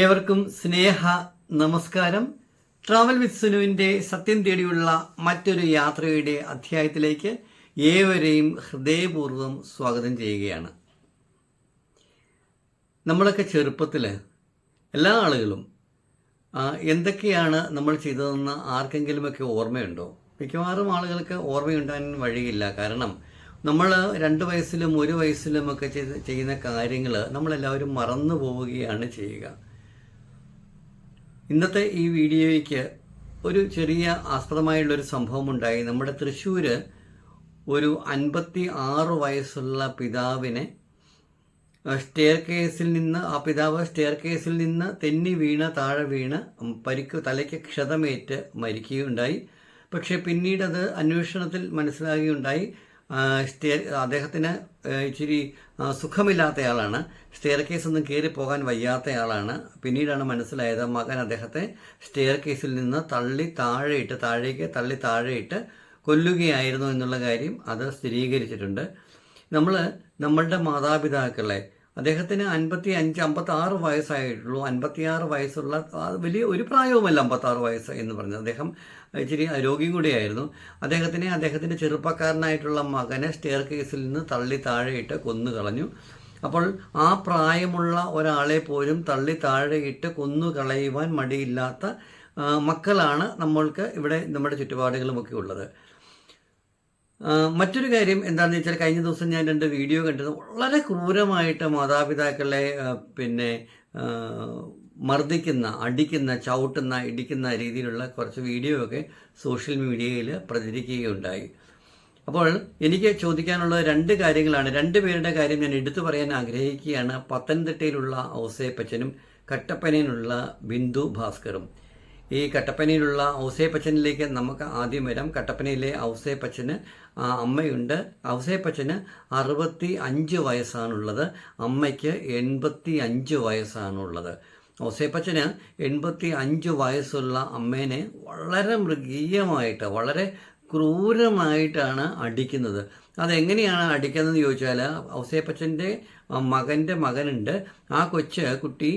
ഏവർക്കും സ്നേഹ നമസ്കാരം. Travel with സുനുവിന്റെ സത്യം തേടിയുള്ള മറ്റൊരു യാത്രയുടെ അധ്യായത്തിലേക്ക് ഏവരെയും ഹൃദയപൂർവം സ്വാഗതം ചെയ്യുകയാണ്. നമ്മളൊക്കെ ചെറുപ്പത്തിൽ എല്ലാ ആളുകളും എന്തൊക്കെയാണ് നമ്മൾ ചെയ്തതെന്ന് ആർക്കെങ്കിലുമൊക്കെ ഓർമ്മയുണ്ടോ? മിക്കവാറും ആളുകൾക്ക് ഓർമ്മയുണ്ടാൻ വഴിയില്ല. കാരണം നമ്മൾ രണ്ട് വയസ്സിലും ഒരു വയസ്സിലും ഒക്കെ ചെയ്ത് ചെയ്യുന്ന കാര്യങ്ങൾ നമ്മളെല്ലാവരും മറന്നു പോവുകയാണ് ചെയ്യുക. ഇന്നത്തെ ഈ വീഡിയോയ്ക്ക് ഒരു ചെറിയ ആസ്പദമായുള്ളൊരു സംഭവം ഉണ്ടായി നമ്മുടെ തൃശ്ശൂർ ഒരു അൻപത്തി ആറ് വയസ്സുള്ള പിതാവിനെ സ്റ്റെയർ കേസിൽ നിന്ന് ആ പിതാവ് സ്റ്റെയർ കേസിൽ നിന്ന് തെന്നി വീണ് താഴെ വീണ് പരിക്ക് തലയ്ക്ക് ക്ഷതമേറ്റ് മരിക്കുകയുണ്ടായി. പക്ഷേ പിന്നീടത് അന്വേഷണത്തിൽ മനസ്സിലാകുകയുണ്ടായി. ആ, സ്റ്റെയർ അദ്ദേഹത്തിന് ഇച്ചിരി സുഖമില്ലാത്തയാളാണ്. സ്റ്റെയർ കേസ് ഒന്നും കയറി പോകാൻ വയ്യാത്തയാളാണ്. പിന്നീടാണ് മനസ്സിലായത് മകൻ അദ്ദേഹത്തെ സ്റ്റെയർ കേസിൽ നിന്ന് തള്ളി താഴെയിട്ട് താഴേക്ക് തള്ളി താഴെയിട്ട് കൊല്ലുകയായിരുന്നു എന്നുള്ള കാര്യം അത് സ്ഥിരീകരിച്ചിട്ടുണ്ട്. നമ്മൾ നമ്മളുടെ മാതാപിതാക്കളെ അദ്ദേഹത്തിന് അൻപത്തി അഞ്ച് അമ്പത്തി ആറ് വയസ്സായിട്ടുള്ളൂ. അൻപത്തിയാറ് വയസ്സുള്ള വലിയ ഒരു പ്രായവുമല്ല അമ്പത്താറ് വയസ്സ് എന്ന് പറഞ്ഞത്. അദ്ദേഹം ഇച്ചിരി രോഗിയും കൂടിയായിരുന്നു. അദ്ദേഹത്തിനെ അദ്ദേഹത്തിന്റെ ചെറുപ്പക്കാരനായിട്ടുള്ള മകനെ സ്റ്റെയർ കേസിൽ നിന്ന് തള്ളി താഴെയിട്ട് കൊന്നു കളഞ്ഞു. അപ്പോൾ ആ പ്രായമുള്ള ഒരാളെ പോലും തള്ളി താഴെയിട്ട് കൊന്നു കളയുവാൻ മടിയില്ലാത്ത മക്കളാണ് നമ്മൾക്ക് ഇവിടെ നമ്മുടെ ചുറ്റുപാടുകളുമൊക്കെ ഉള്ളത്. മറ്റൊരു കാര്യം എന്താണെന്ന് വെച്ചാൽ കഴിഞ്ഞ ദിവസം ഞാൻ രണ്ട് വീഡിയോ കണ്ടത് വളരെ ക്രൂരമായിട്ട് മാതാപിതാക്കളെ പിന്നെ മർദ്ദിക്കുന്ന അടിക്കുന്ന ചവിട്ടുന്ന ഇടിക്കുന്ന രീതിയിലുള്ള കുറച്ച് വീഡിയോ ഒക്കെ സോഷ്യൽ മീഡിയയിൽ പ്രചരിക്കുകയുണ്ടായി. അപ്പോൾ എനിക്ക് ചോദിക്കാനുള്ള രണ്ട് കാര്യങ്ങളാണ്. രണ്ട് പേരുടെ കാര്യം ഞാൻ എടുത്തു പറയാൻ ആഗ്രഹിക്കുകയാണ്. പത്തനംതിട്ടയിലുള്ള ഔസേപ്പച്ചനും കട്ടപ്പനയിലുള്ള ബിന്ദു ഭാസ്കറും. ഈ കട്ടപ്പനയിലുള്ള ഔസേപ്പച്ചനിലേക്ക് നമുക്ക് ആദ്യം വരാം. കട്ടപ്പനയിലെ ഔസേപ്പച്ചന് അമ്മയുണ്ട്. ഔസേപ്പച്ചന് അറുപത്തി അഞ്ച് വയസ്സാണുള്ളത്. അമ്മയ്ക്ക് എൺപത്തി അഞ്ച് വയസ്സാണുള്ളത്. ഔസേപ്പച്ചന് എൺപത്തി അഞ്ച് വയസ്സുള്ള അമ്മേനെ വളരെ മൃഗീയമായിട്ട് വളരെ ക്രൂരമായിട്ടാണ് അടിക്കുന്നത്. അതെങ്ങനെയാണ് അടിക്കുന്നതെന്ന് ചോദിച്ചാൽ ഔസേപ്പച്ചന്റെ മകന്റെ മകനുണ്ട്. ആ കൊച്ച് കുട്ടി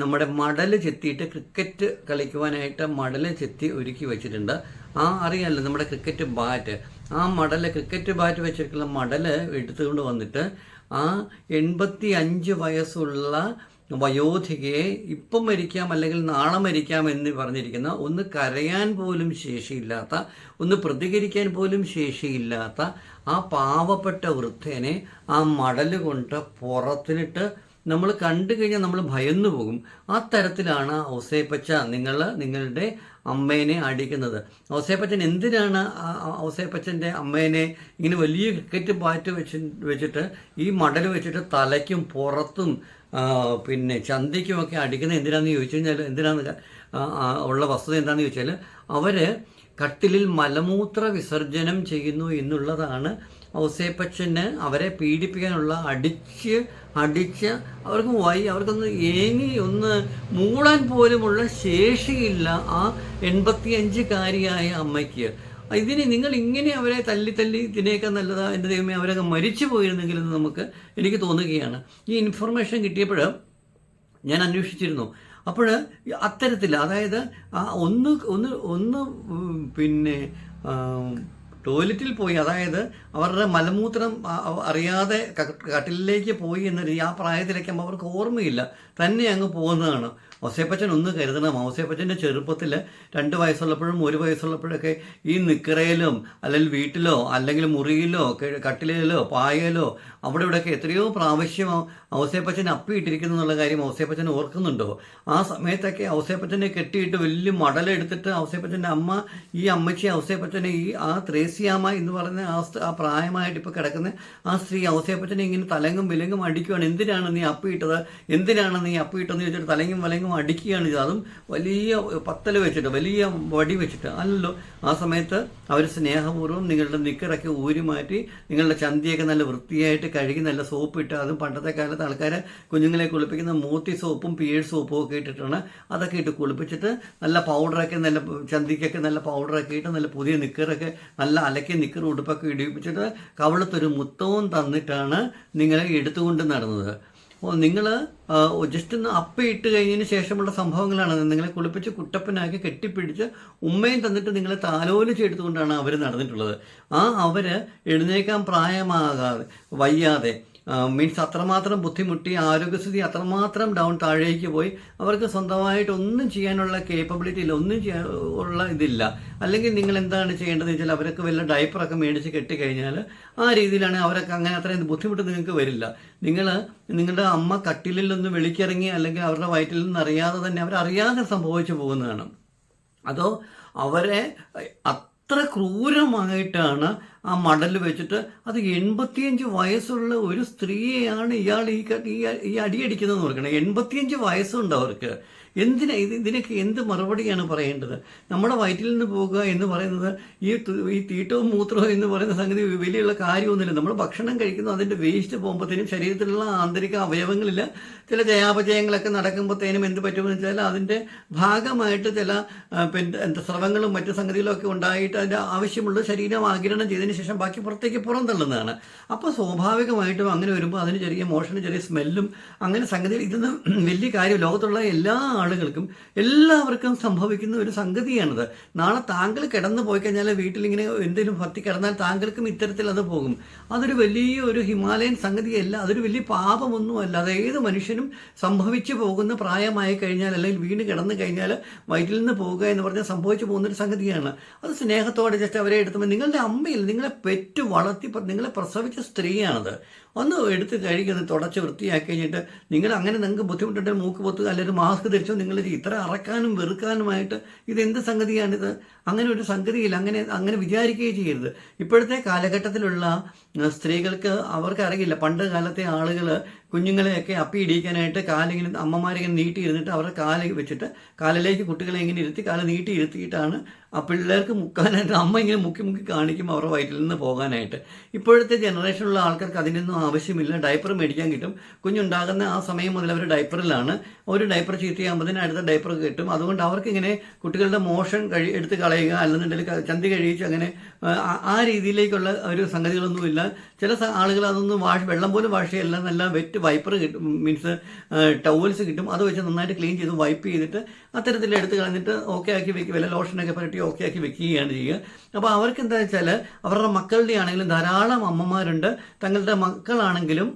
നമ്മുടെ മടൽ ചെത്തിയിട്ട് ക്രിക്കറ്റ് കളിക്കുവാനായിട്ട് മടൽ ചെത്തി ഒരുക്കി വെച്ചിട്ടുണ്ട്. ആ അറിയാമല്ലോ നമ്മുടെ ക്രിക്കറ്റ് ബാറ്റ്. ആ മടൽ ക്രിക്കറ്റ് ബാറ്റ് വെച്ചിട്ടുള്ള മടൽ എടുത്തുകൊണ്ട് വന്നിട്ട് ആ എൺപത്തി അഞ്ച് വയസ്സുള്ള വയോധികയെ ഇപ്പം മരിക്കാം അല്ലെങ്കിൽ നാളെ മരിക്കാം എന്ന് പറഞ്ഞിരിക്കുന്ന ഒന്ന് കരയാൻ പോലും ശേഷിയില്ലാത്ത ഒന്ന് പ്രതികരിക്കാൻ പോലും ശേഷിയില്ലാത്ത ആ പാവപ്പെട്ട വൃദ്ധേനെ ആ മടൽ കൊണ്ട് പുറത്തിനിട്ട് നമ്മൾ കണ്ടു കഴിഞ്ഞാൽ നമ്മൾ ഭയന്നു പോകും. ആ തരത്തിലാണ് ഔസേപ്പച്ച നിങ്ങൾ നിങ്ങളുടെ അമ്മേനെ അടിക്കുന്നത്. ഔസേപ്പച്ചൻ എന്തിനാണ് ഔസേപ്പച്ചന്റെ അമ്മേനെ ഇങ്ങനെ വലിയ ക്രിക്കറ്റ് ബാറ്റ് വെച്ച് വെച്ചിട്ട് ഈ മടൽ വെച്ചിട്ട് തലയ്ക്കും പുറത്തും പിന്നെ ചന്തയ്ക്കുമൊക്കെ അടിക്കുന്നത് എന്തിനാണെന്ന് ചോദിച്ചു കഴിഞ്ഞാൽ എന്തിനാന്ന് ഉള്ള വസ്തുത എന്താണെന്ന് ചോദിച്ചാൽ അവർ കട്ടിലിൽ മലമൂത്ര വിസർജനം ചെയ്യുന്നു എന്നുള്ളതാണ് ഔസേപ്പച്ചന് അവരെ പീഡിപ്പിക്കാനുള്ള അടിച്ച് അടിച്ച് അവർക്ക് വൈ അവർക്കൊന്ന് ഏങ്ങി ഒന്ന് മൂടാൻ പോലുമുള്ള ശേഷിയില്ല ആ എൺപത്തിയഞ്ചുകാരിയായ അമ്മയ്ക്ക്. ഇതിനെ നിങ്ങൾ ഇങ്ങനെ അവരെ തല്ലി തല്ലി ഇതിനേക്കാൾ നല്ലതാ എന്റെ ദൈവമേ അവരൊക്കെ മരിച്ചു പോയിരുന്നെങ്കിൽ എന്ന് നമുക്ക് എനിക്ക് തോന്നുകയാണ്. ഈ ഇൻഫർമേഷൻ കിട്ടിയപ്പോൾ ഞാൻ അന്വേഷിച്ചിരുന്നു. അപ്പോൾ അത്തരത്തിൽ അതായത് ആ ഒന്ന് ഒന്ന് ഒന്ന് പിന്നെ ടോയ്ലറ്റിൽ പോയി അതായത് അവരുടെ മലമൂത്രം അറിയാതെ കട്ടിലേക്ക് പോയി എന്നൊരു ആ പ്രായത്തിലേക്ക് അവർക്ക് ഓർമ്മയില്ല. തന്നെ അങ്ങ് പോകുന്നതാണ്. ഔസേപ്പച്ചൻ ഒന്ന് കരുതണം. ഔസേപ്പച്ചന്റെ ചെറുപ്പത്തിൽ രണ്ട് വയസ്സുള്ളപ്പോഴും ഒരു വയസ്സുള്ളപ്പോഴൊക്കെ ഈ നിക്കറയിലും അല്ലെങ്കിൽ വീട്ടിലോ അല്ലെങ്കിൽ മുറിയിലോ കട്ടിലിലോ പായയിലോ അവിടെ ഇവിടെയൊക്കെ എത്രയോ പ്രാവശ്യം ഔസേപ്പച്ചൻ അപ്പിയിട്ടിരിക്കുന്നു എന്നുള്ള കാര്യം ഔസേപ്പച്ചൻ ഓർക്കുന്നുണ്ടോ? ആ സമയത്തൊക്കെ ഔസേപ്പച്ചനെ കെട്ടിയിട്ട് വലിയ മടലെടുത്തിട്ട് ഔസേപ്പച്ചന്റെ അമ്മ ഈ അമ്മച്ചി ഔസേപ്പച്ചനെ ഈ ആ ത്രേസിയാമ്മ എന്ന് പറയുന്ന ആ ആ പ്രായമായിട്ട് ഇപ്പോൾ കിടക്കുന്ന ആ സ്ത്രീ ഔസേപ്പച്ചനെ ഇങ്ങനെ തലങ്ങും വിലങ്ങും അടിക്കുവാണ്. എന്തിനാണ് നീ അപ്പിയിട്ടത്? എന്തിനാണ് നീ അപ്പിയിട്ടെന്ന് ചോദിച്ചിട്ട് തലങ്ങും വിലങ്ങും അടിക്കുകയാണ് ചെയ്തത് അതും വലിയ പത്തൽ വെച്ചിട്ട് വലിയ വടി വെച്ചിട്ട്. അല്ലല്ലോ ആ സമയത്ത് അവർ സ്നേഹപൂർവം നിങ്ങളുടെ നിക്കറൊക്കെ ഊരി മാറ്റി നിങ്ങളുടെ ചന്തിയൊക്കെ നല്ല വൃത്തിയായിട്ട് കഴുകി നല്ല സോപ്പ് ഇട്ട് അതും പണ്ടത്തെ കാലത്ത് ആൾക്കാരെ കുഞ്ഞുങ്ങളെ കുളിപ്പിക്കുന്ന മൂത്തി സോപ്പും പിയേഴ് സോപ്പും ഒക്കെ ഇട്ടിട്ടാണ് അതൊക്കെ ഇട്ട് കുളിപ്പിച്ചിട്ട് നല്ല പൗഡറൊക്കെ നല്ല ചന്തിക്കൊക്കെ നല്ല പൗഡറൊക്കെ ഇട്ട് നല്ല പുതിയ നിക്കറൊക്കെ നല്ല അലക്കി നിക്കർ ഉടുപ്പൊക്കെ ഇടിപ്പിച്ചിട്ട് കവളത്തൊരു മുത്തവും തന്നിട്ടാണ് നിങ്ങളെ എടുത്തുകൊണ്ട് നടന്നത്. നിങ്ങൾ ജസ്റ്റ് ഒന്ന് അപ്പയിട്ട് കഴിഞ്ഞതിന് ശേഷമുള്ള സംഭവങ്ങളാണ്. നിങ്ങളെ കുളിപ്പിച്ച് കുട്ടപ്പനാക്കി കെട്ടിപ്പിടിച്ച് ഉമ്മയും തന്നിട്ട് നിങ്ങളെ താലോലിച്ച് എടുത്തുകൊണ്ടാണ് അവർ നടന്നിട്ടുള്ളത്. ആ അവർ എഴുന്നേക്കാൻ പ്രായമാകാതെ വയ്യാതെ. മീൻസ് അത്രമാത്രം ബുദ്ധിമുട്ടി ആരോഗ്യസ്ഥിതി അത്രമാത്രം ഡൗൺ താഴേക്ക് പോയി അവർക്ക് സ്വന്തമായിട്ട് ഒന്നും ചെയ്യാനുള്ള കേപ്പബിലിറ്റി ഇല്ല ഒന്നും ചെയ്യാൻ ഉള്ള ഇതില്ല. അല്ലെങ്കിൽ നിങ്ങൾ എന്താണ് ചെയ്യേണ്ടതെന്ന് വെച്ചാൽ അവരൊക്കെ വല്ല ഡയപ്പറൊക്കെ മേടിച്ച് കെട്ടിക്കഴിഞ്ഞാൽ ആ രീതിയിലാണ് അവരൊക്കെ അങ്ങനെ അത്രയും ബുദ്ധിമുട്ട് നിങ്ങൾക്ക് വരില്ല. നിങ്ങൾ നിങ്ങളുടെ അമ്മ കട്ടിലിൽ നിന്ന് വിളിക്കിറങ്ങി അല്ലെങ്കിൽ അവരുടെ വയറ്റിൽ നിന്ന് അറിയാതെ തന്നെ അവരറിയാതെ സംഭവിച്ചു പോകുന്നതാണ്. അതോ അവരെ അത്ര ക്രൂരമായിട്ടാണ് ആ മടൽ വെച്ചിട്ട് അത് എൺപത്തിയഞ്ച് വയസ്സുള്ള ഒരു സ്ത്രീയെയാണ് ഇയാൾ ഈ ഈ അടിയടിക്കുന്നതെന്ന് ഓർക്കണം. എൺപത്തിയഞ്ച് വയസ്സുണ്ട് അവർക്ക്. എന്തിനാ ഇത് ഇതിനൊക്കെ എന്ത് മറുപടിയാണ് പറയേണ്ടത്? നമ്മുടെ വയറ്റിൽ നിന്ന് പോകുക എന്ന് പറയുന്നത് ഈ ഈ തീട്ടവും മൂത്രവും എന്ന് പറയുന്ന സംഗതി വലിയുള്ള കാര്യമൊന്നുമില്ല. നമ്മൾ ഭക്ഷണം കഴിക്കുന്നു അതിന്റെ വേസ്റ്റ് പോകുമ്പോഴത്തേനും ശരീരത്തിലുള്ള ആന്തരിക അവയവങ്ങളിൽ ചില ജയാപജയങ്ങളൊക്കെ നടക്കുമ്പോഴത്തേനും എന്ത് പറ്റുമെന്ന് വെച്ചാൽ അതിന്റെ ഭാഗമായിട്ട് ചില പിന്നെ എന്താ സ്രവങ്ങളും മറ്റു സംഗതികളും ഒക്കെ ഉണ്ടായിട്ട് അതിന്റെ ആവശ്യമുള്ള ശരീരം ആകിരണം ചെയ്തതിന് ശേഷം ബാക്കി പുറത്തേക്ക് പുറന്തള്ളുന്നതാണ് അപ്പോൾ സ്വാഭാവികമായിട്ടും അങ്ങനെ വരുമ്പോൾ അതിന് ചെറിയ മോഷണം ചെറിയ സ്മെല്ലും അങ്ങനെ സംഗതി ഇതൊന്നും വലിയ കാര്യം ലോകത്തുള്ള എല്ലാ ആളുകൾക്കും എല്ലാവർക്കും സംഭവിക്കുന്ന ഒരു സംഗതിയാണിത്. നാളെ താങ്കൾ കിടന്നു പോയി കഴിഞ്ഞാൽ വീട്ടിലിങ്ങനെ എന്തെങ്കിലും ഭർത്തി കിടന്നാൽ താങ്കൾക്കും ഇത്തരത്തിൽ അത് പോകും. അതൊരു വലിയ ഒരു ഹിമാലയൻ സംഗതിയല്ല അതൊരു വലിയ പാപമൊന്നുമല്ല. അത് ഏത് മനുഷ്യനും സംഭവിച്ചു പോകുന്ന പ്രായമായി കഴിഞ്ഞാൽ അല്ലെങ്കിൽ വീണ് കിടന്നു കഴിഞ്ഞാൽ വയറ്റിൽ നിന്ന് പോകുക എന്ന് പറഞ്ഞാൽ സംഭവിച്ചു പോകുന്ന ഒരു സംഗതിയാണ്. അത് സ്നേഹത്തോടെ ജസ്റ്റ് അവരെ എടുത്തുമ്പോൾ നിങ്ങളുടെ അമ്മയിൽ നിങ്ങളെ പെറ്റു വളർത്തി നിങ്ങളെ പ്രസവിച്ച സ്ത്രീയാണത്. ഒന്ന് എടുത്ത് കഴുകുന്നത് തുടച്ച് വൃത്തിയാക്കി കഴിഞ്ഞിട്ട് നിങ്ങൾ അങ്ങനെ നിങ്ങൾക്ക് ബുദ്ധിമുട്ടുണ്ടെങ്കിൽ മൂക്ക് പൊത്തുക അല്ലെങ്കിൽ മാസ്ക് ധരിച്ചോ നിങ്ങൾ ഇത്ര അറക്കാനും വെറുക്കാനുമായിട്ട് ഇതെന്ത് സംഗതിയാണിത്? അങ്ങനെ ഒരു സംഗതിയില്ല. അങ്ങനെ അങ്ങനെ വിചാരിക്കുകയും ചെയ്യരുത്. ഇപ്പോഴത്തെ കാലഘട്ടത്തിലുള്ള സ്ത്രീകൾക്ക് അവർക്ക് അറിയില്ല പണ്ട് കാലത്തെ ആളുകൾ കുഞ്ഞുങ്ങളെയൊക്കെ അപ്പി ഇടിക്കാനായിട്ട് കാലിങ്ങനെ അമ്മമാരിങ്ങനെ നീട്ടി ഇരുന്നിട്ട് അവരുടെ കാൽ വെച്ചിട്ട് കാലിലേക്ക് കുട്ടികളെ ഇങ്ങനെ ഇരുത്തി കാൽ നീട്ടി ഇരുത്തിയിട്ടാണ് ആ പിള്ളേർക്ക് മുക്കാനായിട്ട് അമ്മ ഇങ്ങനെ മുക്കി മുക്കി കാണിക്കും അവരുടെ വയറ്റിൽ നിന്ന് പോകാനായിട്ട്. ഇപ്പോഴത്തെ ജനറേഷനിലുള്ള ആൾക്കാർക്ക് അതിനൊന്നും ആവശ്യമില്ല. ഡയപ്പർ മേടിക്കാൻ കിട്ടും. കുഞ്ഞുണ്ടാകുന്ന ആ സമയം മുതൽ അവർ ഡയപ്പറിലാണ് ഒരു ഡയപ്പർ ചീത്തയാകുമ്പോഴത്തേന് അടുത്ത ഡയപ്പർ കിട്ടും. അതുകൊണ്ട് അവർക്കിങ്ങനെ കുട്ടികളുടെ മോഷൻ കഴി എടുത്ത് കളയുക അല്ലെന്നുണ്ടെങ്കിൽ ചന്തി കഴിയിച്ച് അങ്ങനെ ആ, രീതിയിലേക്കുള്ള ഒരു സംഗതികളൊന്നുമില്ല ചില ആളുകൾ അതൊന്നും വാഷ് വെള്ളം പോലും വാഷ് ചെയ്യല്ല നല്ല വെറ്റ് വൈപ്പർ കിട്ടും മീൻസ് ടവൽസ് കിട്ടും. അത് വെച്ച് നന്നായിട്ട് ക്ലീൻ ചെയ്ത് വൈപ്പ് ചെയ്തിട്ട് അത്തരത്തിൽ എടുത്ത് കളഞ്ഞിട്ട് ഓക്കെ ആക്കി വെക്കുക വല്ല ലോഷനൊക്കെ പുരട്ടി ഓക്കെ ആക്കി വെക്കുകയാണ് ചെയ്യുക. അപ്പോൾ അവർക്ക് എന്താ വെച്ചാൽ അവരുടെ മക്കളുടെ ആണെങ്കിലും ധാരാളം അമ്മമാരുണ്ട്. തങ്ങളുടെ മക്കളാണെങ്കിലും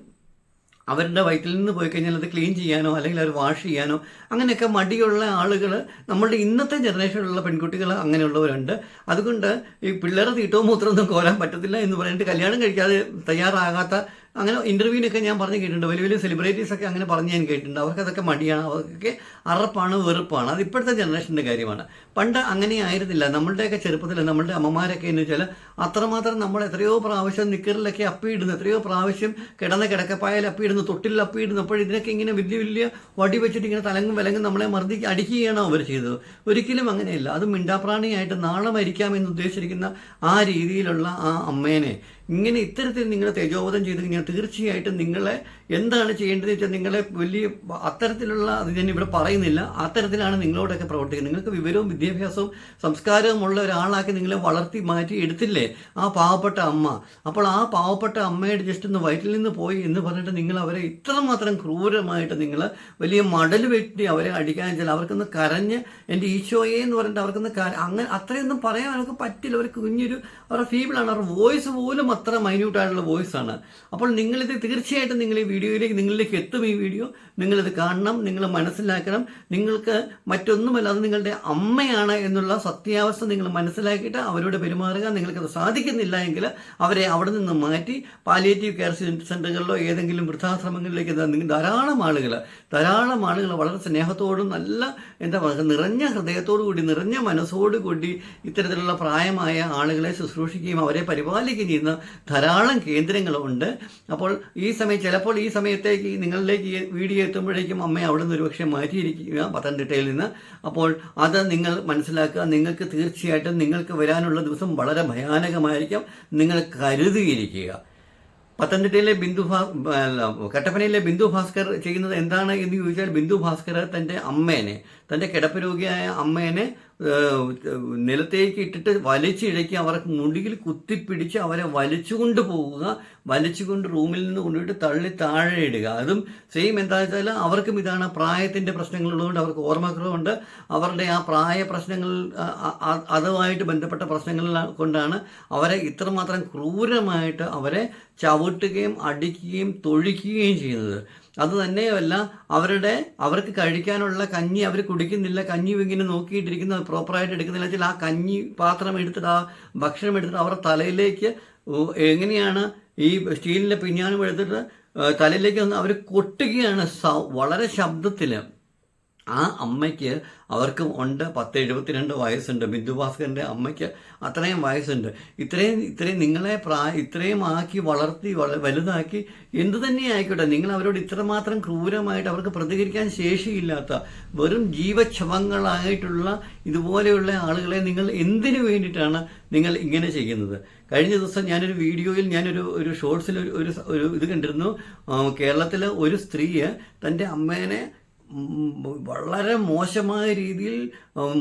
അവരുടെ വയറ്റിൽ നിന്ന് പോയി കഴിഞ്ഞാൽ അത് ക്ലീൻ ചെയ്യാനോ അല്ലെങ്കിൽ അത് വാഷ് ചെയ്യാനോ അങ്ങനെയൊക്കെ മടിയുള്ള ആളുകൾ നമ്മളുടെ ഇന്നത്തെ ജനറേഷനിലുള്ള പെൺകുട്ടികൾ അങ്ങനെയുള്ളവരുണ്ട്. അതുകൊണ്ട് ഈ പിള്ളേരെ തീട്ടവും മൂത്രമൊന്നും കോരാൻ പറ്റത്തില്ല എന്ന് പറഞ്ഞിട്ട് കല്യാണം കഴിക്കാതെ തയ്യാറാകാത്ത അങ്ങനെ ഇന്റർവ്യൂവിനൊക്കെ ഞാൻ പറഞ്ഞു കേട്ടിട്ടുണ്ട്. വലിയ വലിയ സെലിബ്രിറ്റീസ് ഒക്കെ അങ്ങനെ പറഞ്ഞ് ഞാൻ കേട്ടിട്ടുണ്ട്. അവർക്കതൊക്കെ മടിയാണ്. അവർക്കൊക്കെ അറപ്പാണ് വെറുപ്പാണ്. അത് ഇപ്പോഴത്തെ ജനറേഷന്റെ കാര്യമാണ്. പണ്ട് അങ്ങനെ ആയിരുന്നില്ല. നമ്മളുടെയൊക്കെ ചെറുപ്പത്തിൽ നമ്മളുടെ അമ്മമാരൊക്കെ എന്ന് വെച്ചാൽ അത്രമാത്രം നമ്മൾ എത്രയോ പ്രാവശ്യം നിക്കറിലൊക്കെ അപ്പിയിടുന്നു. എത്രയോ പ്രാവശ്യം കിടന്ന കിടക്കപ്പായൽ അപ്പിയിടുന്നു. തൊട്ടിൽ അപ്പിയിടുന്നു. അപ്പോൾ ഇതിനൊക്കെ ഇങ്ങനെ വലിയ വലിയ വടി വെച്ചിട്ട് ഇങ്ങനെ തലങ്ങും വിലങ്ങും നമ്മളെ മർദ്ദി അടിക്കുകയാണ് അവർ ചെയ്തത്. ഒരിക്കലും അങ്ങനെയല്ല. അത് മിണ്ടാപ്രാണിയായിട്ട് നാളെ മരിക്കാമെന്ന് ഉദ്ദേശിച്ചിരിക്കുന്ന ആ രീതിയിലുള്ള ആ അമ്മേനെ ഇങ്ങനെ ഇത്തരത്തിൽ നിങ്ങൾ തേജോവധം ചെയ്ത് കഴിഞ്ഞാൽ തീർച്ചയായിട്ടും നിങ്ങളെ എന്താണ് ചെയ്യേണ്ടതെന്ന് വെച്ചാൽ നിങ്ങളെ വലിയ അത്തരത്തിലുള്ള അത് ഞാൻ ഇവിടെ പറയുന്നില്ല. അത്തരത്തിലാണ് നിങ്ങളോടൊക്കെ പ്രവർത്തിക്കുന്നത്. നിങ്ങൾക്ക് വിവരവും വിദ്യാഭ്യാസവും സംസ്കാരവും ഉള്ള ഒരാളാക്കി നിങ്ങളെ വളർത്തി മാറ്റി എടുത്തില്ലേ? ആ പാവപ്പെട്ട അമ്മ. അപ്പോൾ ആ പാവപ്പെട്ട അമ്മയുടെ ജസ്റ്റ് ഒന്ന് വയറ്റിൽ നിന്ന് പോയി എന്ന് പറഞ്ഞിട്ട് നിങ്ങൾ അവരെ ഇത്രമാത്രം ക്രൂരമായിട്ട് നിങ്ങൾ വലിയ മടൽ വെട്ടി അവരെ അടിക്കാൻ വെച്ചാൽ അവർക്കൊന്ന് കരഞ്ഞ് എന്റെ ഈശോയെ എന്ന് പറഞ്ഞിട്ട് അവർക്കൊന്ന് അങ്ങനെ അത്രയൊന്നും പറയാൻ അവർക്ക് പറ്റില്ല. അവർ കുഞ്ഞൊരു അവരുടെ ഫീബിളാണ് അവരുടെ വോയിസ് പോലും അത്ര മൈന്യൂട്ടായിട്ടുള്ള വോയിസ് ആണ്. അപ്പോൾ നിങ്ങളിത് തീർച്ചയായിട്ടും നിങ്ങൾ ഈ വീഡിയോയിലേക്ക് നിങ്ങളിലേക്ക് എത്തും ഈ വീഡിയോ. നിങ്ങളിത് കാണണം നിങ്ങൾ മനസ്സിലാക്കണം. നിങ്ങൾക്ക് മറ്റൊന്നുമല്ല അത് നിങ്ങളുടെ അമ്മയാണ് എന്നുള്ള സത്യാവസ്ഥ നിങ്ങൾ മനസ്സിലാക്കിയിട്ട് അവരോട് പെരുമാറുക. നിങ്ങൾക്കത് സാധിക്കുന്നില്ല എങ്കിൽ അവരെ അവിടെ നിന്ന് മാറ്റി പാലിയേറ്റീവ് കെയർ സെന്ററുകളിലോ ഏതെങ്കിലും വൃദ്ധാശ്രമങ്ങളിലേക്ക് ധാരാളം ആളുകൾ ധാരാളം ആളുകൾ വളരെ സ്നേഹത്തോടും നല്ല എന്താ പറയുക നിറഞ്ഞ ഹൃദയത്തോടു കൂടി നിറഞ്ഞ മനസ്സോടു കൂടി ഇത്തരത്തിലുള്ള പ്രായമായ ആളുകളെ ശുശ്രൂഷിക്കുകയും അവരെ പരിപാലിക്കുകയും ചെയ്യുന്ന ധാരാളം കേന്ദ്രങ്ങളുണ്ട്. അപ്പോൾ ഈ സമയം ചിലപ്പോൾ ഈ സമയത്തേക്ക് നിങ്ങളിലേക്ക് വീഡിയോ എത്തുമ്പോഴേക്കും അമ്മ അവിടെ നിന്ന് ഒരുപക്ഷെ മാറ്റിയിരിക്കുക പത്തനംതിട്ടയിൽ നിന്ന്. അപ്പോൾ അത് നിങ്ങൾ മനസ്സിലാക്കുക. നിങ്ങൾക്ക് തീർച്ചയായിട്ടും നിങ്ങൾക്ക് വരാനുള്ള ദിവസം വളരെ ഭയാനകമായിരിക്കും. നിങ്ങൾ കരുതിയിരിക്കുക. പത്തനംതിട്ടയിലെ ബിന്ദു കട്ടപ്പനയിലെ ബിന്ദു ഭാസ്കർ ചെയ്യുന്നത് എന്താണ് എന്ന് ചോദിച്ചാൽ ബിന്ദു ഭാസ്കർ തന്റെ അമ്മേനെ തന്റെ കിടപ്പ് രോഗിയായ അമ്മേനെ നിലത്തേക്ക് ഇട്ടിട്ട് വലിച്ചിഴക്കി അവർക്ക് മുടിയിൽ കുത്തിപ്പിടിച്ച് അവരെ വലിച്ചുകൊണ്ട് പോവുക. വലിച്ചുകൊണ്ട് റൂമിൽ നിന്ന് കൊണ്ടുപോയിട്ട് തള്ളി താഴെ ഇടുക. അതും സെയിം എന്താ വെച്ചാൽ അവർക്കും ഇതാണ് പ്രായത്തിന്റെ പ്രശ്നങ്ങളുള്ളതുകൊണ്ട് അവർക്ക് ഓർമ്മക്കുറവുണ്ട് അവരുടെ ആ പ്രായ പ്രശ്നങ്ങൾ അതുമായിട്ട് ബന്ധപ്പെട്ട പ്രശ്നങ്ങൾ കൊണ്ടാണ് അവരെ ഇത്രമാത്രം ക്രൂരമായിട്ട് അവരെ ചവിട്ടുകയും അടിക്കുകയും തൊഴിക്കുകയും ചെയ്യുന്നത്. അത് അവരുടെ അവർക്ക് കഴിക്കാനുള്ള കഞ്ഞി അവർ കുടിക്കുന്നില്ല കഞ്ഞി ഇങ്ങനെ നോക്കിയിട്ടിരിക്കുന്ന പ്രോപ്പറായിട്ട് എടുക്കുന്നില്ല വെച്ചാൽ ആ കഞ്ഞി പാത്രം എടുത്തിട്ട് ആ ഭക്ഷണം എടുത്തിട്ട് അവരുടെ തലയിലേക്ക് എങ്ങനെയാണ് ഈ സ്റ്റീലിന്റെ പിഞ്ഞാനും എടുത്തിട്ട് തലയിലേക്ക് അവർ കൊട്ടുകയാണ് വളരെ ശബ്ദത്തിൽ ആ അമ്മയ്ക്ക് അവർക്കും ഉണ്ട്. പത്ത് എഴുപത്തിരണ്ട് വയസ്സുണ്ട്. ബിന്ദു ഭാസ്കറിന്റെ അമ്മയ്ക്ക് അത്രയും വയസ്സുണ്ട്. ഇത്രയും ഇത്രയും നിങ്ങളെ പ്രായ ഇത്രയും ആക്കി വളർത്തി വള വലുതാക്കി എന്തു തന്നെ ആയിക്കോട്ടെ. നിങ്ങൾ അവരോട് ഇത്രമാത്രം ക്രൂരമായിട്ട് അവർക്ക് പ്രതികരിക്കാൻ ശേഷിയില്ലാത്ത വെറും ജീവക്ഷമങ്ങളായിട്ടുള്ള ഇതുപോലെയുള്ള ആളുകളെ നിങ്ങൾ എന്തിനു വേണ്ടിയിട്ടാണ് നിങ്ങൾ ഇങ്ങനെ ചെയ്യുന്നത്? കഴിഞ്ഞ ദിവസം ഞാനൊരു വീഡിയോയിൽ ഞാനൊരു ഒരു ഷോർട്സിൽ ഒരു ഒരു ഇത് കണ്ടിരുന്നു. കേരളത്തിലെ ഒരു സ്ത്രീയെ തന്റെ അമ്മേനെ വളരെ മോശമായ രീതിയിൽ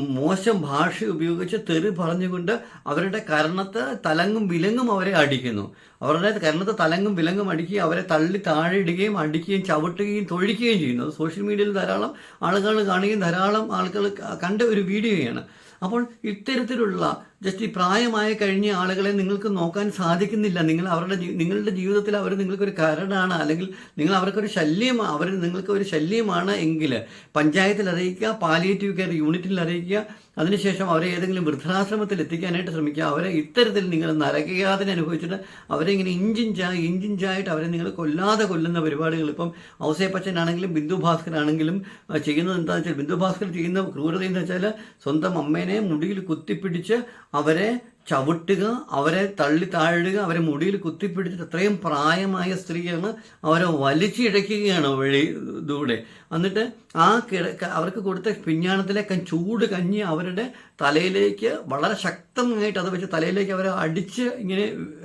മോശം ഭാഷ ഉപയോഗിച്ച് തെറി പറഞ്ഞുകൊണ്ട് അവരുടെ കരണത്ത് തലങ്ങും വിലങ്ങും അവരെ അടിക്കുന്നു. അവരുടെ കരണത്ത് തലങ്ങും വിലങ്ങും അടിക്കുകയും അവരെ തള്ളി താഴെ ഇടുകയും അടിക്കുകയും ചവിട്ടുകയും തൊഴിക്കുകയും ചെയ്യുന്നു. അത് സോഷ്യൽ മീഡിയയിൽ ധാരാളം ആളുകൾ കാണുകയും ധാരാളം ആളുകൾ കണ്ട ഒരു വീഡിയോയാണ് അപ്പോൾ ഇത്തരത്തിലുള്ള ജസ്റ്റ് ഈ പ്രായമായ കഴിഞ്ഞ ആളുകളെ നിങ്ങൾക്ക് നോക്കാൻ സാധിക്കുന്നില്ല. നിങ്ങൾ അവരുടെ നിങ്ങളുടെ ജീവിതത്തിൽ അവർ നിങ്ങൾക്കൊരു കരടാണ് അല്ലെങ്കിൽ നിങ്ങൾ അവർക്കൊരു ശല്യം അവർ നിങ്ങൾക്ക് ഒരു ശല്യമാണ് എങ്കിൽ പഞ്ചായത്തിൽ അറിയിക്കുക പാലിയേറ്റീവ് കെയർ യൂണിറ്റിൽ അറിയിക്കുക അതിനുശേഷം അവരെ ഏതെങ്കിലും വൃദ്ധാശ്രമത്തിൽ എത്തിക്കാനായിട്ട് ശ്രമിക്കുക. അവരെ ഇത്തരത്തിൽ നിങ്ങൾ നരകയാതന അനുഭവിച്ചിട്ട് അവരെ ഇങ്ങനെ ഇഞ്ചിഞ്ചായി ഇഞ്ചിഞ്ചായിട്ട് അവരെ നിങ്ങൾ കൊല്ലാതെ കൊല്ലുന്ന പരിപാടികൾ ഇപ്പം ഔസേപ്പച്ചനാണെങ്കിലും ബിന്ദു ഭാസ്കരാണെങ്കിലും ആ, ചെയ്യുന്നത് എന്താണെന്ന് വെച്ചാൽ ബിന്ദു ഭാസ്കർ ചെയ്യുന്ന ക്രൂരത എന്ന് വെച്ചാൽ സ്വന്തം അമ്മേനെ മുടിയിൽ കുത്തിപ്പിടിച്ച് അവരെ ചവിട്ടുക അവരെ തള്ളി താഴുക അവരെ മുടിയിൽ കുത്തിപ്പിടിച്ചിട്ട് അത്രയും പ്രായമായ സ്ത്രീയാണ് അവരെ വലിച്ചിഴക്കുകയാണ് വഴി ദൂടെ എന്നിട്ട് ആ കിട അവർക്ക് കൊടുത്ത പിഞ്ഞാണത്തിലെ ചൂട് കഞ്ഞി അവരുടെ തലയിലേക്ക് വളരെ ശക്തമായിട്ട് അത് വെച്ച് തലയിലേക്ക് അവരെ അടിച്ച് ഇങ്ങനെ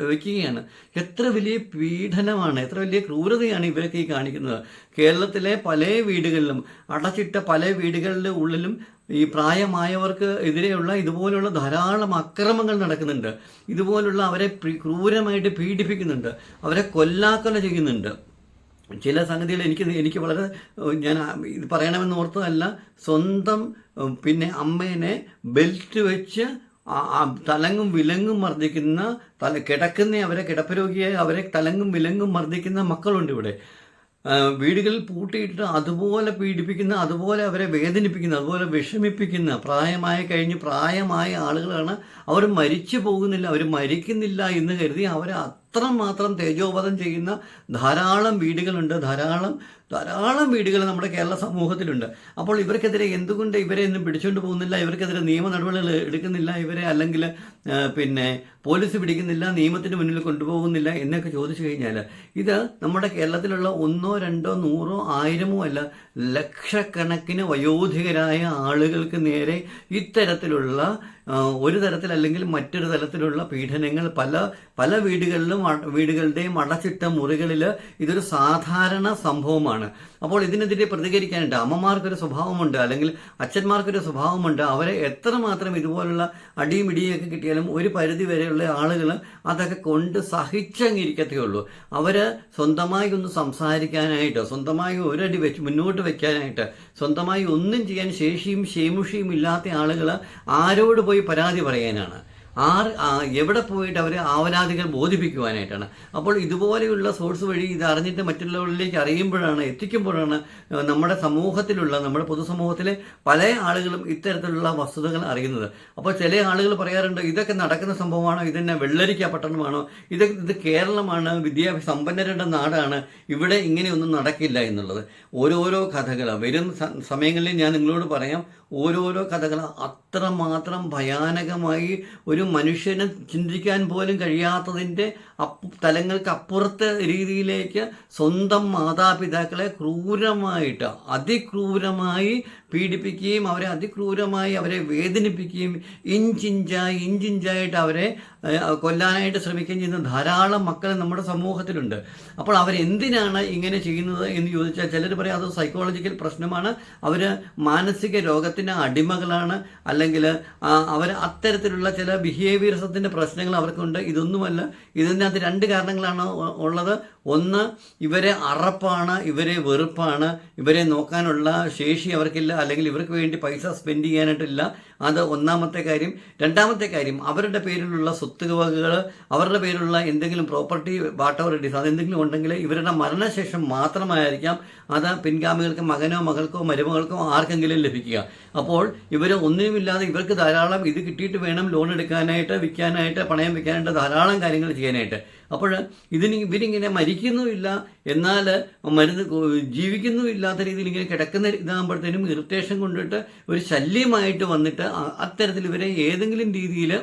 വയ്ക്കുകയാണ് എത്ര വലിയ പീഡനമാണ് എത്ര വലിയ ക്രൂരതയാണ് ഇവരൊക്കെ ഈ കാണിക്കുന്നത്. കേരളത്തിലെ പല വീടുകളിലും അടച്ചിട്ട പല വീടുകളുടെ ഉള്ളിലും ഈ പ്രായമായവർക്ക് എതിരെയുള്ള ഇതുപോലുള്ള ധാരാളം അക്രമങ്ങൾ നടക്കുന്നുണ്ട്. ഇതുപോലുള്ള അവരെ ക്രൂരമായിട്ട് പീഡിപ്പിക്കുന്നുണ്ട്. അവരെ കൊല്ലാക്കൊല ചെയ്യുന്നുണ്ട്. ചില സംഗതികൾ എനിക്ക് എനിക്ക് വളരെ ഞാൻ ഇത് പറയണമെന്ന് ഓർത്തതല്ല. സ്വന്തം പിന്നെ അമ്മേനെ ബെൽറ്റ് വെച്ച് തലങ്ങും വിലങ്ങും മർദ്ദിക്കുന്ന തല കിടക്കുന്ന അവരെ കിടപ്പരോഗിയെ അവരെ തലങ്ങും വിലങ്ങും മർദ്ദിക്കുന്ന മക്കളുണ്ട് ഇവിടെ. വീടുകളിൽ പൂട്ടിയിട്ട് അതുപോലെ പീഡിപ്പിക്കുന്ന അതുപോലെ അവരെ വേദനിപ്പിക്കുന്ന അതുപോലെ വിഷമിപ്പിക്കുന്ന പ്രായമായി കഴിഞ്ഞ് പ്രായമായ ആളുകളാണ് അവർ മരിച്ചു പോകുന്നില്ല അവർ മരിക്കുന്നില്ല എന്ന് കരുതി അവരെ അത്രമാത്രം തേജോപതം ചെയ്യുന്ന ധാരാളം വീടുകളുണ്ട് ധാരാളം ധാരാളം വീടുകൾ നമ്മുടെ കേരള സമൂഹത്തിലുണ്ട്. അപ്പോൾ ഇവർക്കെതിരെ എന്തുകൊണ്ട് ഇവരെ ഒന്നും പിടിച്ചുകൊണ്ട് പോകുന്നില്ല? ഇവർക്കെതിരെ നിയമ നടപടികൾ എടുക്കുന്നില്ല ഇവരെ? അല്ലെങ്കിൽ പിന്നെ പോലീസ് പിടിക്കുന്നില്ല നിയമത്തിന് മുന്നിൽ കൊണ്ടുപോകുന്നില്ല എന്നൊക്കെ ചോദിച്ചു കഴിഞ്ഞാൽ ഇത് നമ്മുടെ കേരളത്തിലുള്ള ഒന്നോ രണ്ടോ നൂറോ ആയിരമോ അല്ല ലക്ഷക്കണക്കിന് വയോധികരായ ആളുകൾക്ക് നേരെ ഇത്തരത്തിലുള്ള ഒരു തരത്തിലല്ലെങ്കിൽ മറ്റൊരു തരത്തിലുള്ള പീഡനങ്ങൾ പല പല വീടുകളിലും വീടുകളുടെയും അടച്ചിട്ട മുറികളിൽ ഇതൊരു സാധാരണ സംഭവമാണ്. അപ്പോൾ ഇതിനെതിരെ പ്രതികരിക്കാനായിട്ട് അമ്മമാർക്കൊരു സ്വഭാവമുണ്ട് അല്ലെങ്കിൽ അച്ഛന്മാർക്കൊരു സ്വഭാവമുണ്ട് അവരെ എത്രമാത്രം ഇതുപോലുള്ള അടിയും ഇടിയൊക്കെ കിട്ടിയാലും ഒരു പരിധി വരെയുള്ള ആളുകൾ അതൊക്കെ കൊണ്ട് സഹിച്ചങ്ങിരിക്കത്തേ ഉള്ളൂ അവർ സ്വന്തമായി ഒന്ന് സംസാരിക്കാനായിട്ട് സ്വന്തമായി ഒരടി വെച്ച് മുന്നോട്ട് വെക്കാനായിട്ട് സ്വന്തമായി ഒന്നും ചെയ്യാൻ ശേഷിയും ശേമുഷിയും ഇല്ലാത്ത ആളുകൾ ആരോട് പോയി പരാതി പറയാനാണ്? ആർ എവിടെ പോയിട്ട് അവർ ആവലാതികൾ ബോധിപ്പിക്കുവാനായിട്ടാണ്. അപ്പോൾ ഇതുപോലെയുള്ള സോഴ്സ് വഴി ഇത് അറിഞ്ഞിട്ട് മറ്റുള്ളവരിലേക്ക് അറിയുമ്പോഴാണ് എത്തിക്കുമ്പോഴാണ് നമ്മുടെ സമൂഹത്തിലുള്ള നമ്മുടെ പൊതുസമൂഹത്തിലെ പല ആളുകളും ഇത്തരത്തിലുള്ള വസ്തുതകൾ അറിയുന്നത്. അപ്പോൾ ചില ആളുകൾ പറയാറുണ്ട് ഇതൊക്കെ നടക്കുന്ന സംഭവമാണോ? ഇതെന്നെ വെള്ളരിക്ക പട്ടണമാണോ? ഇത് ഇത് കേരളമാണ് വിദ്യാഭ്യാസ സമ്പന്നരുടെ നാടാണ് ഇവിടെ ഇങ്ങനെയൊന്നും നടക്കില്ല എന്നുള്ളത്. ഓരോരോ കഥകൾ വരും സമയങ്ങളിൽ ഞാൻ നിങ്ങളോട് പറയാം ഓരോരോ കഥകൾ അത്രമാത്രം ഭയാനകമായി ഒരു മനുഷ്യന് ചിന്തിക്കാൻ പോലും കഴിയാത്തതിന്റെ അപ്പു തലങ്ങൾക്ക് അപ്പുറത്തെ രീതിയിലേക്ക് സ്വന്തം മാതാപിതാക്കളെ ക്രൂരമായിട്ട് അതിക്രൂരമായി പീഡിപ്പിക്കുകയും അവരെ അതിക്രൂരമായി അവരെ വേദനിപ്പിക്കുകയും ഇഞ്ചിഞ്ചായി ഇഞ്ചിഞ്ചായിട്ട് അവരെ കൊല്ലാനായിട്ട് ശ്രമിക്കുകയും ചെയ്യുന്ന ധാരാളം മക്കൾ നമ്മുടെ സമൂഹത്തിലുണ്ട്. അപ്പോൾ അവരെന്തിനാണ് ഇങ്ങനെ ചെയ്യുന്നത് എന്ന് ചോദിച്ചാൽ ചിലർ പറയും അത് സൈക്കോളജിക്കൽ പ്രശ്നമാണ്. അവർ മാനസിക രോഗത്തിന്റെ അടിമകളാണ്. അല്ലെങ്കിൽ അവർ അത്തരത്തിലുള്ള ചില ബിഹേവിയർസത്തിന്റെ പ്രശ്നങ്ങൾ അവർക്കുണ്ട്. ഇതൊന്നുമല്ല. ഇതിനകത്ത് രണ്ട് കാരണങ്ങളാണ് ഉള്ളത്. ഒന്ന് ഇവരെ അറപ്പാണ് ഇവരെ വെറുപ്പാണ്. ഇവരെ നോക്കാനുള്ള ശേഷി അവർക്കില്ല. അല്ലെങ്കിൽ ഇവർക്ക് വേണ്ടി പൈസ സ്പെൻഡ് ചെയ്യാനായിട്ടില്ല. അത് ഒന്നാമത്തെ കാര്യം. രണ്ടാമത്തെ കാര്യം അവരുടെ പേരിലുള്ള സ്വത്തുവകകൾ അവരുടെ പേരിലുള്ള എന്തെങ്കിലും പ്രോപ്പർട്ടി ഇറ്റ് അതെന്തെങ്കിലും ഉണ്ടെങ്കിൽ ഇവരുടെ മരണശേഷം മാത്രമായിരിക്കാം അത് പിൻഗാമികൾക്ക് മകനോ മകൾക്കോ മരുമകൾക്കോ ആർക്കെങ്കിലും ലഭിക്കുക. അപ്പോൾ ഇവർ ഒന്നുമില്ലാതെ ഇവർക്ക് ധാരാളം ഇത് കിട്ടിയിട്ട് വേണം ലോൺ എടുക്കാനായിട്ട് വിൽക്കാനായിട്ട് പണയം വെക്കാനായിട്ട് ധാരാളം കാര്യങ്ങൾ ചെയ്യാനായിട്ട്. അപ്പോൾ ഇതിന് ഇവരിങ്ങനെ മരിക്കുന്നുമില്ല എന്നാൽ മരുന്ന് ജീവിക്കുന്നുമില്ലാത്ത രീതിയിൽ ഇങ്ങനെ കിടക്കുന്ന ഇതാകുമ്പോഴത്തേനും ഇറിറ്റേഷൻ കൊണ്ടിട്ട് ഒരു ശല്യമായിട്ട് വന്നിട്ട് അത്തരത്തിൽ ഇവരെ ഏതെങ്കിലും രീതിയിൽ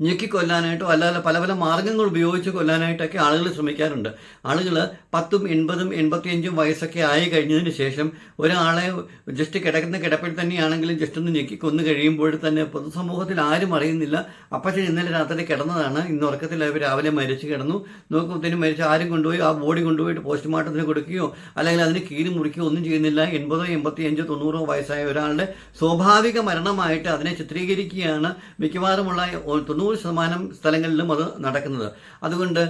ഞെക്കിക്കൊല്ലാനായിട്ടോ അല്ലാതെ പല പല മാർഗങ്ങൾ ഉപയോഗിച്ച് കൊല്ലാനായിട്ടൊക്കെ ആളുകൾ ശ്രമിക്കാറുണ്ട്. ആളുകൾ പത്തും എൺപതും എൺപത്തിയഞ്ചും വയസ്സൊക്കെ ആയി കഴിഞ്ഞതിന് ശേഷം ഒരാളെ ജസ്റ്റ് കിടക്കുന്ന കിടപ്പിൽ തന്നെയാണെങ്കിലും ജസ്റ്റ് ഒന്ന് ഞെക്കി കൊന്നു കഴിയുമ്പോൾ തന്നെ പൊതുസമൂഹത്തിൽ ആരും അറിയുന്നില്ല. അപ്പച്ചൻ ഇന്നലെ രാത്രി കിടന്നതാണ്. ഇന്ന് ഉറക്കത്തിൽ അവർ രാവിലെ മരിച്ചു കിടന്നു. നോക്കുമ്പോഴത്തേനും മരിച്ച ആരും കൊണ്ടുപോയി ആ ബോഡി കൊണ്ടുപോയിട്ട് പോസ്റ്റ്മോർട്ടത്തിന് കൊടുക്കുകയോ അല്ലെങ്കിൽ അതിന് കീറി മുറിക്കുകയോ ഒന്നും ചെയ്യുന്നില്ല. എൺപതോ എൺപത്തിയഞ്ചോ തൊണ്ണൂറോ വയസ്സായ ഒരാളുടെ സ്വാഭാവിക മരണമായിട്ട് അതിനെ ചിത്രീകരിക്കുകയാണ്. മിക്കവാറുമുള്ള ഒ- തൊണ്ണൂറ് ശതമാനം സ്ഥലങ്ങളിലും അത് നടക്കുന്നത്. അതുകൊണ്ട്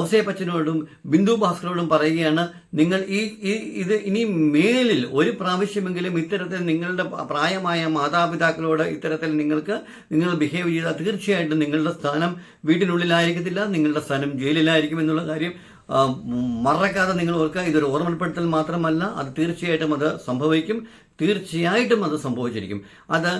ഔസേപ്പച്ചനോടും ബിന്ദു ഭാസ്കറോടും പറയുകയാണ് നിങ്ങൾ ഈ ഇത് ഇനി മേലിൽ ഒരു പ്രാവശ്യമെങ്കിലും ഇത്തരത്തിൽ നിങ്ങളുടെ പ്രായമായ മാതാപിതാക്കളോട് ഇത്തരത്തിൽ നിങ്ങൾക്ക് നിങ്ങൾ ബിഹേവ് ചെയ്താൽ തീർച്ചയായിട്ടും നിങ്ങളുടെ സ്ഥാനം വീട്ടിനുള്ളിലായിരിക്കത്തില്ല നിങ്ങളുടെ സ്ഥാനം ജയിലിലായിരിക്കും എന്നുള്ള കാര്യം മറക്കാതെ നിങ്ങൾ ഓർക്കുക ഇതൊരു ഓർമ്മപ്പെടുത്തൽ മാത്രമല്ല അത് തീർച്ചയായിട്ടും അത് സംഭവിക്കും. തീർച്ചയായിട്ടും അത് സംഭവിച്ചിരിക്കും. അത്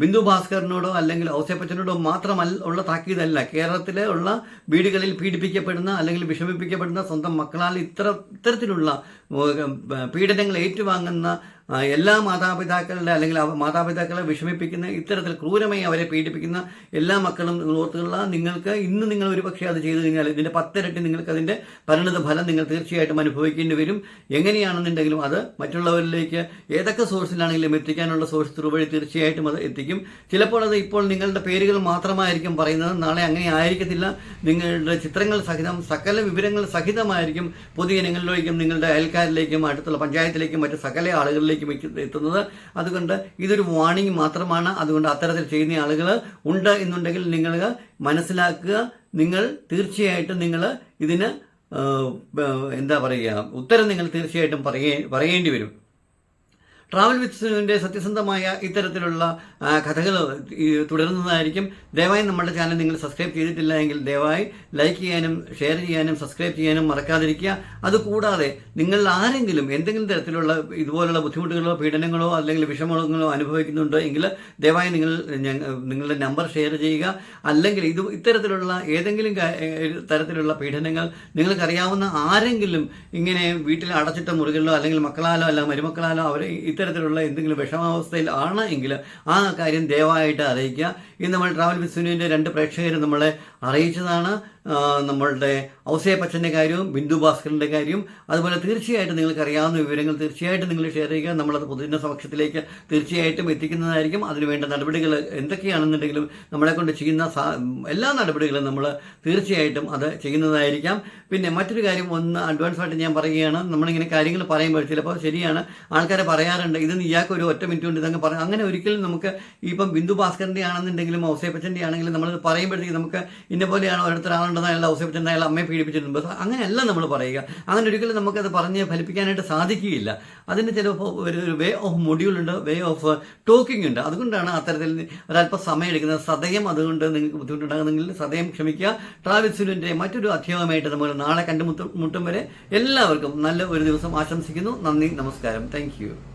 ബിന്ദു ഭാസ്കറിനോടോ അല്ലെങ്കിൽ ഔസേപ്പച്ചനോടോ മാത്രമല്ല ഉള്ള താക്കീതല്ല. കേരളത്തിലെ ഉള്ള വീടുകളിൽ പീഡിപ്പിക്കപ്പെടുന്ന അല്ലെങ്കിൽ വിഷമിപ്പിക്കപ്പെടുന്ന സ്വന്തം മക്കളാൽ ഇത്ര ഇത്തരത്തിലുള്ള പീഡനങ്ങൾ ഏറ്റുവാങ്ങുന്ന എല്ലാ മാതാപിതാക്കളുടെ അല്ലെങ്കിൽ മാതാപിതാക്കളെ വിഷമിപ്പിക്കുന്ന ഇത്തരത്തിൽ ക്രൂരമായി അവരെ പീഡിപ്പിക്കുന്ന എല്ലാ മക്കളും നിങ്ങൾ ഓർത്തുള്ള നിങ്ങൾക്ക് ഇന്ന് നിങ്ങൾ ഒരു പക്ഷേ അത് ചെയ്തു കഴിഞ്ഞാൽ ഇതിന്റെ പത്തിരട്ടി നിങ്ങൾക്ക് അതിന്റെ പരിണിത ഫലം നിങ്ങൾ തീർച്ചയായിട്ടും അനുഭവിക്കേണ്ടി വരും. എങ്ങനെയാണെന്നുണ്ടെങ്കിലും അത് മറ്റുള്ളവരിലേക്ക് ഏതൊക്കെ സോഴ്സിലാണെങ്കിലും എത്തിക്കാനുള്ള സോഴ്സ് വഴി തീർച്ചയായിട്ടും അത് എത്തിക്കും. ചിലപ്പോൾ അത് ഇപ്പോൾ നിങ്ങളുടെ പേരുകൾ മാത്രമായിരിക്കും പറയുന്നത്. നാളെ അങ്ങനെ ആയിരിക്കത്തില്ല. നിങ്ങളുടെ ചിത്രങ്ങൾ സഹിതം സകല വിവരങ്ങൾ സഹിതമായിരിക്കും. പൊതുജനങ്ങളിലേക്കും നിങ്ങളുടെ അയൽക്കാരിലേക്കും അടുത്തുള്ള പഞ്ചായത്തിലേക്കും മറ്റ് സകല ആളുകളിലേക്കും എത്തി- എത്തുന്നത്. അതുകൊണ്ട് ഇതൊരു വാണിംഗ് മാത്രമാണ്. അതുകൊണ്ട് അത്തരത്തിൽ ചെയ്യുന്ന ആളുകൾ ഉണ്ട് എന്നുണ്ടെങ്കിൽ നിങ്ങൾ മനസ്സിലാക്കുക. നിങ്ങൾ തീർച്ചയായിട്ടും നിങ്ങൾ ഇതിന് എന്താ പറയുക ഉത്തരം നിങ്ങൾ തീർച്ചയായിട്ടും പറയേ പറയേണ്ടി വരും. ട്രാവൽ വിത്സിന്റെ സത്യസന്ധമായ ഇത്തരത്തിലുള്ള കഥകൾ തുടരുന്നതായിരിക്കും. ദയവായി നമ്മുടെ ചാനൽ നിങ്ങൾ സബ്സ്ക്രൈബ് ചെയ്തിട്ടില്ല എങ്കിൽ ദയവായി ലൈക്ക് ചെയ്യാനും ഷെയർ ചെയ്യാനും സബ്സ്ക്രൈബ് ചെയ്യാനും മറക്കാതിരിക്കുക. അതുകൂടാതെ നിങ്ങൾ ആരെങ്കിലും എന്തെങ്കിലും തരത്തിലുള്ള ഇതുപോലുള്ള ബുദ്ധിമുട്ടുകളോ പീഡനങ്ങളോ അല്ലെങ്കിൽ വിഷമങ്ങളോ അനുഭവിക്കുന്നുണ്ടോ എങ്കിൽ ദയവായി നിങ്ങൾ നിങ്ങളുടെ നമ്പർ ഷെയർ ചെയ്യുക. അല്ലെങ്കിൽ ഇത് ഇത്തരത്തിലുള്ള ഏതെങ്കിലും തരത്തിലുള്ള പീഡനങ്ങൾ നിങ്ങൾക്കറിയാവുന്ന ആരെങ്കിലും ഇങ്ങനെ വീട്ടിൽ അടച്ചിട്ട മുറികളിലോ അല്ലെങ്കിൽ മക്കളാലോ അല്ല മരുമക്കളാലോ അവർ ഇത്തരത്തിലുള്ള എന്തെങ്കിലും വിഷമാവസ്ഥയിൽ ആണ് എങ്കിൽ ആ കാര്യം ദയവായിട്ട് അറിയിക്കുക. ഇന്ന് നമ്മൾ ട്രാവൽ ബിസിനുവിന്റെ രണ്ട് പ്രേക്ഷകർ നമ്മളെ അറിയിച്ചതാണ് നമ്മളുടെ ഔസേപ്പച്ചന്റെ കാര്യവും ബിന്ദു ഭാസ്കറിന്റെ കാര്യവും. അതുപോലെ തീർച്ചയായിട്ടും നിങ്ങൾക്ക് അറിയാവുന്ന വിവരങ്ങൾ തീർച്ചയായിട്ടും നിങ്ങൾ ഷെയർ ചെയ്യുക. നമ്മളത് പൊതുജന സമക്ഷത്തിലേക്ക് തീർച്ചയായിട്ടും എത്തിക്കുന്നതായിരിക്കും. അതിനുവേണ്ട നടപടികൾ എന്തൊക്കെയാണെന്നുണ്ടെങ്കിലും നമ്മളെ കൊണ്ട് ചെയ്യുന്ന എല്ലാ നടപടികളും നമ്മൾ തീർച്ചയായിട്ടും അത് ചെയ്യുന്നതായിരിക്കാം. പിന്നെ മറ്റൊരു കാര്യം ഒന്ന് അഡ്വാൻസ് ആയിട്ട് ഞാൻ പറയുകയാണ്. നമ്മളിങ്ങനെ കാര്യങ്ങൾ പറയുമ്പോൾ ചിലപ്പോൾ ശരിയാണ്. ആൾക്കാരെ പറയാറുണ്ട് ഇത് ഇയാൾക്ക് ഒരു ഒറ്റ മിനിറ്റ് കൊണ്ട് ഇതങ്ങ് പറയാം അങ്ങനെ ഒരിക്കലും നമുക്ക് ഇപ്പം ബിന്ദു ഭാസ്കറിന്റെ ആണെന്നുണ്ടെങ്കിലും ഔസേപ്പച്ചന്റെ ആണെങ്കിലും നമ്മൾ പറയുമ്പോഴത്തേക്ക് നമുക്ക് ഇന്ന പോലെയാണ് ഓരോരുത്തരാളുണ്ടെന്ന് അയാൾ ഔസേപ്പച്ചൻ അയാൾ അമ്മയെ പീഡിപ്പിച്ചിട്ടുണ്ട്. അങ്ങനെയല്ല നമ്മൾ പറയുക. അങ്ങനെ ഒരിക്കലും നമുക്കത് പറഞ്ഞ് ഫലിപ്പിക്കാനായിട്ട് സാധിക്കുകയില്ല. അതിന് ചിലപ്പോൾ ഒരു വേ ഓഫ് മൊഡ്യൂൾ ഉണ്ട് വേ ഓഫ് ടോക്കിംഗ് ഉണ്ട്. അതുകൊണ്ടാണ് അത്തരത്തിൽ ഒരല്പം സമയം എടുക്കുന്നത് സദയം അതുകൊണ്ട് നിങ്ങൾക്ക് ബുദ്ധിമുട്ടുണ്ടാകുന്നെങ്കിൽ സദയം ക്ഷമിക്കുക. ട്രാവൽസിന്റെ മറ്റൊരു അധ്യായമായിട്ട് നമ്മൾ നാളെ കണ്ടുമുട്ടും വരെ എല്ലാവർക്കും നല്ല ഒരു ദിവസം ആശംസിക്കുന്നു. നന്ദി നമസ്കാരം. താങ്ക്